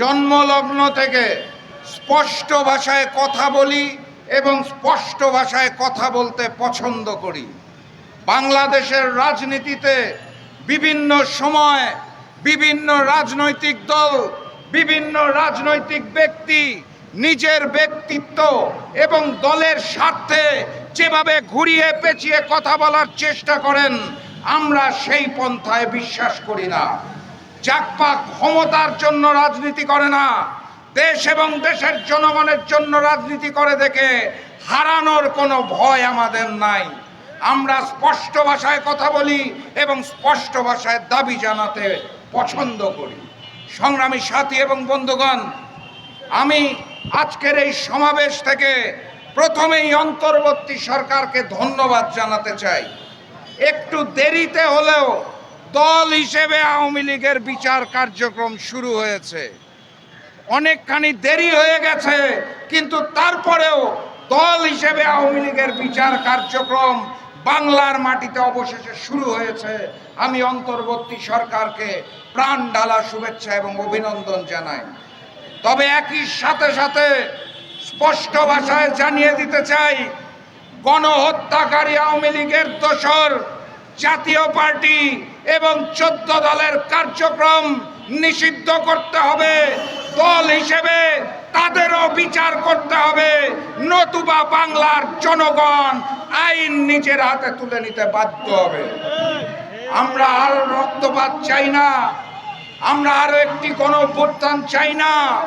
জন্মলগ্ন থেকে স্পষ্ট ভাষায় কথা বলি এবং স্পষ্ট ভাষায় কথা বলতে পছন্দ করি। বাংলাদেশের রাজনীতিতে বিভিন্ন সময় বিভিন্ন রাজনৈতিক দল, বিভিন্ন রাজনৈতিক ব্যক্তি নিজের ব্যক্তিত্ব এবং দলের স্বার্থে যেভাবে ঘুরিয়ে পেঁচিয়ে কথা বলার চেষ্টা করেন, আমরা সেই পন্থায় বিশ্বাস করি না। চাকপা ক্ষমতার জন্য রাজনীতি করে না। দেশ এবং দেশের জনগণের জন্য রাজনীতি করে দেখে হারানোর কোনো ভয় আমাদের নাই। আমরা স্পষ্ট ভাষায় কথা বলি এবং স্পষ্ট ভাষায় দাবি জানাতে পছন্দ করি। সংগ্রামী সাথী এবং বন্ধুগণ, আমি আজকের এই সমাবেশ থেকে প্রথমেই অন্তর্বর্তী সরকারকে ধন্যবাদ জানাতে চাই। একটু দেরিতে হলেও দল হিসেবে আওয়ামী লীগের বিচার কার্যক্রম শুরু হয়েছে। অনেকখানি দেরি হয়ে গেছে, কিন্তু তারপরেও দল হিসেবে আওয়ামী লীগের বিচার কার্যক্রম বাংলার মাটিতে অবশেষে শুরু হয়েছে। আমি অন্তর্বর্তী সরকারকে প্রাণ ডালা শুভেচ্ছা এবং অভিনন্দন জানাই। তবে একই সাথে সাথে স্পষ্ট ভাষায় জানিয়ে দিতে চাই, গণহত্যাকারী আওয়ামী লীগের দোসর জাতীয় পার্টি এবং চোদ্দ দলের কার্যক্রম নিষিদ্ধ করতে হবে। দল হিসেবে তাদেরও বিচার করতে হবে। নতুবা বাংলার জনগণ আইন নিজের হাতে তুলে নিতে বাধ্য হবে। আমরা আর রক্তপাত চাই না। আমরা আরও একটি কোনো গণভ্যুত্থান চাই না।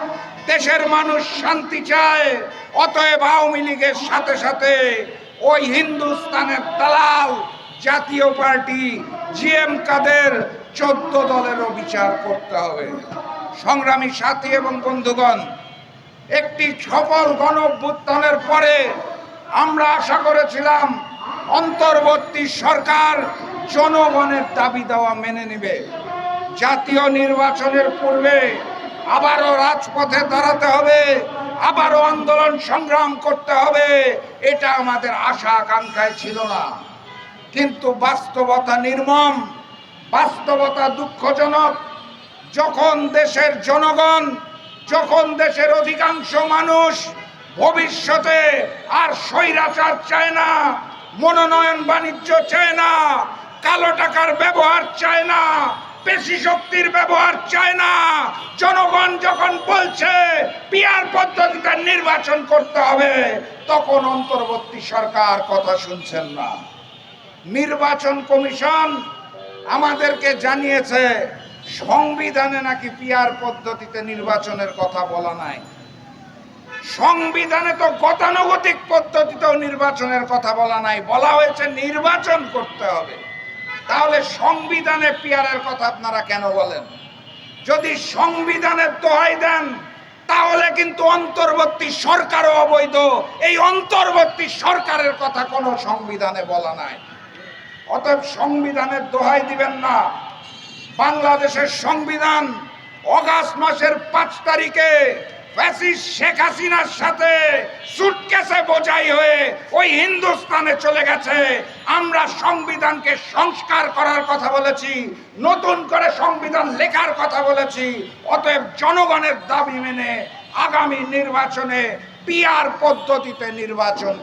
দেশের মানুষ শান্তি চায়। অতএব আওয়ামী লীগের সাথে সাথে ওই হিন্দুস্তানের দালাল জাতীয় পার্টি জিএম কাদের চোদ্দ দলেরও বিচার করতে হবে। সংগ্রামী সাথী এবং বন্ধুগণ, একটি সফল গণভ্যুত্থানের পরে আমরা আশা করেছিলাম অন্তর্বর্তী সরকার জনগণের দাবি দেওয়া মেনে নেবে। জাতীয় নির্বাচনের পূর্বে আবারও রাজপথে দাঁড়াতে হবে, আবারও আন্দোলন সংগ্রাম করতে হবে, এটা আমাদের আশা আকাঙ্ক্ষায় ছিল না। কিন্তু বাস্তবতা নির্মম, বাস্তবতা দুঃখজনক। যখন দেশের জনগণ, যখন দেশের অধিকাংশ মানুষ ভবিষ্যতে আর স্বৈরাচার চায় না, মনোনয়ন বাণিজ্য চায় না, কালো টাকার ব্যবহার চায় না, পেশি শক্তির ব্যবহার চায় না, জনগণ যখন বলছে পিয়ার পদ্ধতিতে নির্বাচন করতে হবে, তখন অন্তর্বর্তী সরকার কথা শুনছেন না। নির্বাচন কমিশন আমাদেরকে জানিয়েছে, সংবিধানে নাকি পিয়ার পদ্ধতিতে নির্বাচনের কথা বলা নাই। সংবিধানে তো গতানুগতিক পদ্ধতিতেও নির্বাচনের কথা বলা নাই। বলা হয়েছে নির্বাচন করতে হবে। তাহলে সংবিধানে পিয়ারের কথা আপনারা কেন বলেন? যদি সংবিধানের দোহাই দেন, তাহলে কিন্তু অন্তর্বর্তী সরকারও অবৈধ। এই অন্তর্বর্তী সরকারের কথা কোনো সংবিধানে বলা নাই। অতএব সংবিধানের দোহাই দিবেন না। বাংলাদেশের সংবিধান অগাস্ট মাসের পাঁচ তারিখে শেখ হাসিনার সাথে সুটকেসে বোঝাই হয়ে ওই হিন্দুস্তানে চলে গেছে। আমরা সংবিধানকে সংস্কার করার কথা বলেছি, নতুন করে সংবিধান লেখার কথা বলেছি। অতএব জনগণের দাবি মেনে আগামী নির্বাচনে পিআর পদ্ধতিতে নির্বাচন